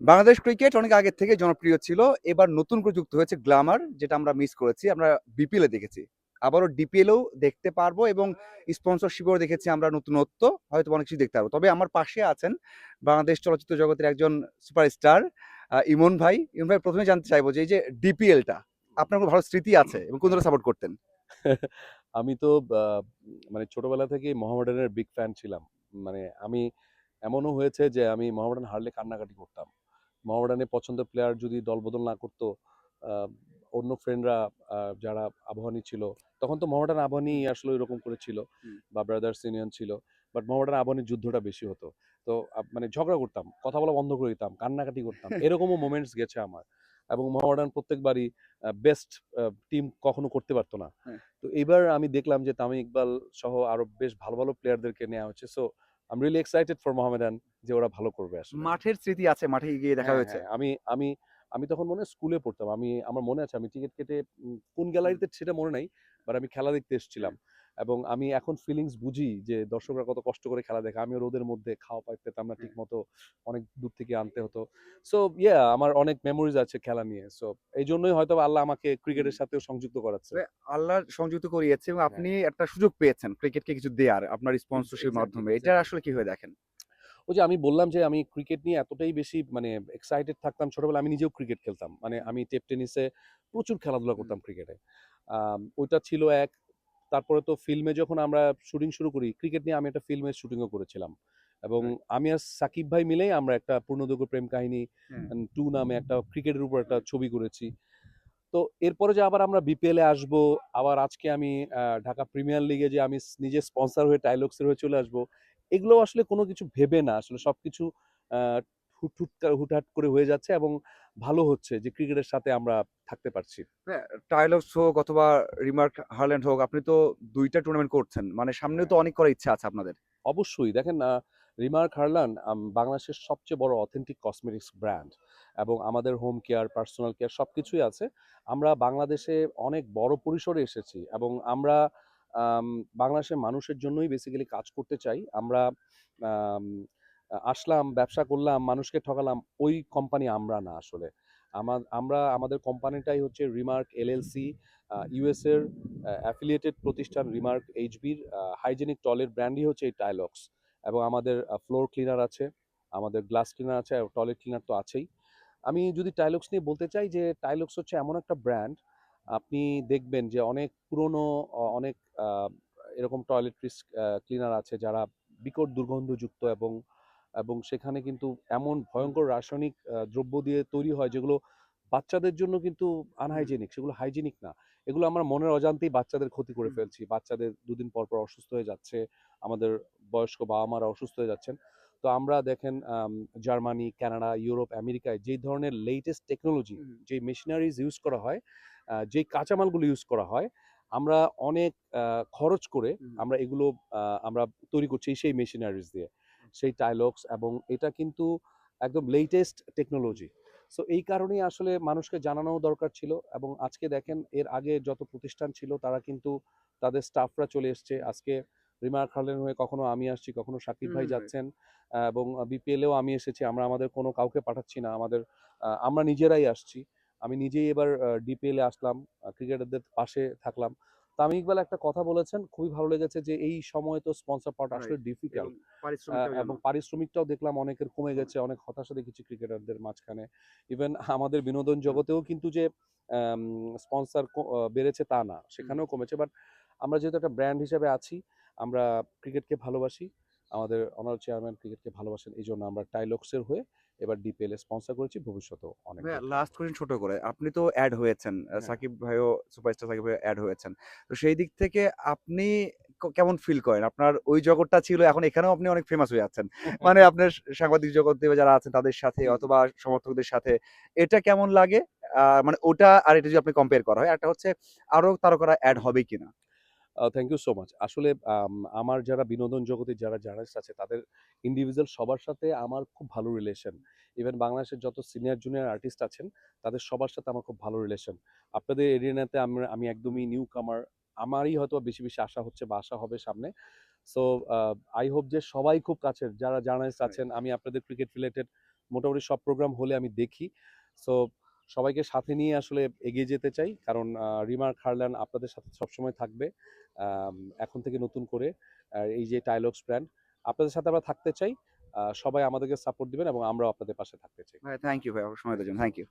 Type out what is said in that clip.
Bangladesh cricket অনেক আগের থেকে জনপ্রিয় ছিল। এবার নতুন করে যুক্ত হয়েছে গ্ল্যামার, যেটা আমরা মিস করেছি। আমরা বিপিএল এ দেখেছি। আবারও ডিপিএলও দেখতে পারব এবং স্পন্সরশিপও দেখেছি আমরা নতুনত্ব। হয়তো অনেক কিছু দেখতে পারব। তবে আমার পাশে আছেন বাংলাদেশ চলচ্চিত্র জগতের একজন সুপারস্টার ইমন ভাই। ইমন ভাই, প্রথমে জানতে চাইব যে এই যে ডিপিএলটা আপনার ভালো স্মৃতি আছে এবং কোন সাপোর্ট করতেন? আমি তো মানে ছোটবেলা থেকেই মোহামেডানের বিগ ফ্যান ছিলাম। মানে আমি এমনও হয়েছে যে আমি মোহামেডান হারলে কান্নাকাটি করতাম। মোহামেডানের পছন্দের প্লেয়ার যদি দলবদল না করতো অন্য ফ্রেন্ডরা যারা আবাহনী ছিল তখন তো মোহামেডান আবাহনী আসলে এরকম করেছিল। বা ব্রাদার্স ইউনিয়ন ছিল বাট মোহামেডান আবাহনীর যুদ্ধটা বেশি হতো। তো মানে ঝগড়া করতাম কথা বলা বন্ধ করে দিতাম কান্নাকাটি করতাম এরকমও মোমেন্টস গেছে আমার। এবং মোহামেডান প্রত্যেকবারই বেস্ট টিম কখনো করতে পারতো না। হ্যাঁ। তো এবার আমি দেখলাম যে তামিম ইকবাল সহ আরও বেশ ভালো ভালো প্লেয়ারদেরকে নেওয়া হচ্ছে। So I'm really excited for Mohammedan যে ওরা ভালো করবে আসলে। মাঠের স্মৃতি আছে মাঠে গিয়ে দেখা হ্যাঁ, হয়েছে। হ্যাঁ, আমি আমি আমি তখন মনে হয় স্কুলে পড়তাম। আমি আমার মনে আছে আমি টিকিট কেটে কোন গ্যালারিতে সেটা মনে নাই বাট আমি খেলা দেখতে এসেছিলাম। এবং আমি এখন ফিলিংস বুঝি যে দর্শকরা কত কষ্ট করে খেলা দেখে। আমি রোদের মধ্যে খাওয়া পাই পেতাম না ঠিক মতো অনেক দূর থেকে আনতে হতো। সো ইয়া আমার অনেক মেমোরিজ আছে খেলা নিয়ে। সো এই জন্যই হয়তো আল্লাহ আমাকে ক্রিকেটের সাথেও সংযুক্ত করাচ্ছে। আল্লাহ সংযুক্ত করিয়েছে এবং আপনি একটা সুযোগ পেয়েছেন ক্রিকেটকে কিছু দেওয়ার আপনার স্পন্সরশিপ Exactly, মাধ্যমে। এটা আসলে কি হয়ে দেখেন? ওই যে আমি বললাম যে আমি ক্রিকেট নিয়ে এতটাই বেশি মানে এক্সাইটেড থাকতাম ছোটবেলায় আমি নিজেও ক্রিকেট খেলতাম। মানে আমি টেপ টেনিসে প্রচুর খেলাধুলা করতাম ক্রিকেটে ওইটা ছিল এক তারপরে তো ফিল্মে যখন আমরা শুটিং শুরু করি ক্রিকেট নিয়ে আমি একটা ফিল্মের শুটিংও করেছিলাম। এবং আমি আর সাকিব ভাই মিলেই আমরা একটা পূর্ণদৈর্ঘ্য প্রেম কাহিনী টু নামে একটা ক্রিকেটের উপর একটা ছবি করেছি। তো এরপরে যে আবার আমরা বিপিএলে এ আসব আবার আজকে আমি ঢাকা প্রিমিয়ার লিগে যে আমি নিজে স্পন্সর হয়ে টাইলক্সের হয়ে চলে আসব এগুলো আসলে কোনো কিছু ভেবে না। আসলে সবকিছু আহ, হুট হুট হুটহাট করে হয়ে যাচ্ছে এবং ভালো হচ্ছে যে ক্রিকেটের সাথে আমরা থাকতে পারছি। টাইলক্স হোক অথবা রিমার্ক হারল্যান্ড হোক আপনি তো দুইটা টুর্নামেন্ট করছেন। মানে সামনেও তো অনেক করার ইচ্ছা আছে আপনাদের। অবশ্যই। দেখেন রিমার্ক হারলান বাংলাদেশের সবচেয়ে বড় অথেন্টিক কসমেটিক্স ব্র্যান্ড এবং আমাদের হোম কেয়ার পার্সোনাল কেয়ার সব কিছুই আছে। আমরা বাংলাদেশে অনেক বড় পরিসরে এসেছি এবং আমরা বাংলাদেশের মানুষের জন্যই বেসিক্যালি কাজ করতে চাই। আমরা আম, আসলাম, ব্যবসা করলাম, মানুষকে ঠকালাম, ওই কোম্পানি আমরা না আসলে। আমার আমরা আমাদের কোম্পানিটাই হচ্ছে রিমার্ক এলএলসি ইউএস এর অ্যাফিলিয়েটেড প্রতিষ্ঠান রিমার্ক এইচবির হাইজেনিক টয়লেট ব্র্যান্ডই হচ্ছে এই টাইলক্স এবং আমাদের ফ্লোর ক্লিনার আছে, আমাদের গ্লাস ক্লিনার আছে টয়লেট ক্লিনার তো আছেই। আমি যদি টাইলক্স নিয়ে বলতে চাই যে টাইলক্স হচ্ছে এমন একটা ব্র্যান্ড আপনি দেখবেন যে অনেক পুরনো অনেক এরকম টয়লেট্রিস ক্লিনার আছে যারা বিকট দুর্গন্ধযুক্ত এবং এবং সেখানে কিন্তু এমন ভয়ঙ্কর রাসায়নিক দ্রব্য দিয়ে তৈরি হয় যেগুলো বাচ্চাদের জন্য কিন্তু আনহাইজেনিক সেগুলো হাইজেনিক না। এগুলো আমরা মনের অজান্তেই বাচ্চাদের ক্ষতি করে ফেলছি। বাচ্চাদের দুদিন পর পর অসুস্থ হয়ে যাচ্ছে আমাদের বয়স্ক বাবা মারা অসুস্থ হয়ে যাচ্ছেন। তো আমরা দেখেন জার্মানি কানাডা ইউরোপ আমেরিকায় যেই ধরনের লেটেস্ট টেকনোলজি। যে মেশিনারিজ ইউজ করা হয় যেই কাঁচামালগুলো ইউজ করা হয় আমরা অনেক খরচ করে আমরা এগুলো আমরা তৈরি করছি সেই মেশিনারিজ দিয়ে। সেই টাইলক্স এবং এটা কিন্তু একদম লেটেস্ট টেকনোলজি সো এই কারণেই আসলে মানুষকে জানানো দরকার ছিল এবং আজকে দেখেন এর আগে যত প্রতিষ্ঠান ছিল তারা কিন্তু তাদের স্টাফরা চলে এসছে। আজকে রিমার হার্লেন হয়ে কখনো আমি আসছি কখনো সাকিব ভাই যাচ্ছেন এবং বিপিএলেও আমি এসেছি। আমরা আমাদের কোনো কাউকে পাঠাচ্ছি না। আমাদের আমরা নিজেরাই আসছি। আমি নিজেই এবার ডিপিএলে আসলাম ক্রিকেটারদের পাশে থাকলাম। তামিম ইকবাল একটা কথা বলেছেন খুবই ভালো লেগেছে যে এই সময় তো স্পন্সর পাওয়াটা আসলে ডিফিকাল্ট এবং পারিশ্রমিকটাও দেখলাম অনেকের কমে গেছে অনেক হতাশা দেখেছি ক্রিকেটারদের মাঝখানে। ইভেন আমাদের বিনোদন জগতেও কিন্তু যে স্পন্সর বেড়েছে তা না সেখানেও কমেছে। বাট আমরা যেহেতু একটা ব্র্যান্ড হিসেবে আছি আমরা ক্রিকেটকে ভালোবাসি আমাদের অনার চেয়ারম্যান ক্রিকেটকে ভালোবাসেন এই জন্য আমরা টাইলক্সের হয়ে এবার ডিপিএল এ স্পন্সর করেছি ভবিষ্যতেও অনেক লাস্ট কোয়েশ্চেন ছোট করে। আপনি তো অ্যাড হয়েছেন হ্যাঁ। সাকিব ভাইও সুপারস্টার সাকিব ভাইও অ্যাড হয়েছেন। তো সেই দিক থেকে আপনি কেমন ফিল করেন? আপনার ওই জগৎটা ছিল এখন এখানেও আপনি অনেক ফেমাস হয়ে যাচ্ছেন। মানে আপনার সাংবাদিক জগতে যারা আছেন তাদের সাথে অথবা সমর্থকদের সাথে এটা কেমন লাগে? আহ, মানে ওটা আর এটা যদি আপনি কম্পেয়ার করা হয় একটা হচ্ছে আরও তারকারা অ্যাড হবে কিনা? থ্যাংক ইউ সো মাচ আসলে আমার যারা বিনোদন জগতে যারা জার্নালিস্ট আছে তাদের ইন্ডিভিজুয়াল সবার সাথে আমার খুব ভালো রিলেশন ইভেন বাংলাদেশের যত সিনিয়র জুনিয়র আর্টিস্ট আছেন তাদের সবার সাথে আমার খুব ভালো রিলেশন আপনাদের এরিয়াতে আমরা আমি একদমই নিউ কামার আমারই হয়তো বেশি বেশি আশা হচ্ছে বা আশা হবে সামনে। সো আই হোপ যে সবাই খুব কাছের যারা জার্নালিস্ট আছেন আমি আপনাদের ক্রিকেট রিলেটেড মোটামুটি সব প্রোগ্রাম হলে আমি দেখি। সো সবাইকে সাথে নিয়ে আসলে এগিয়ে যেতে চাই। কারণ রিমার খারলান আপনাদের সাথে সবসময় থাকবে। এখন থেকে নতুন করে এই যে টাইলক্স ব্র্যান্ড আপনাদের সাথে আমরা থাকতে চাই। আহ, সবাই আমাদেরকে সাপোর্ট দিবেন এবং আমরাও আপনাদের পাশে থাকতে চাই। থ্যাংক ইউ ভাই সময় দেওয়ার জন্য থ্যাংক ইউ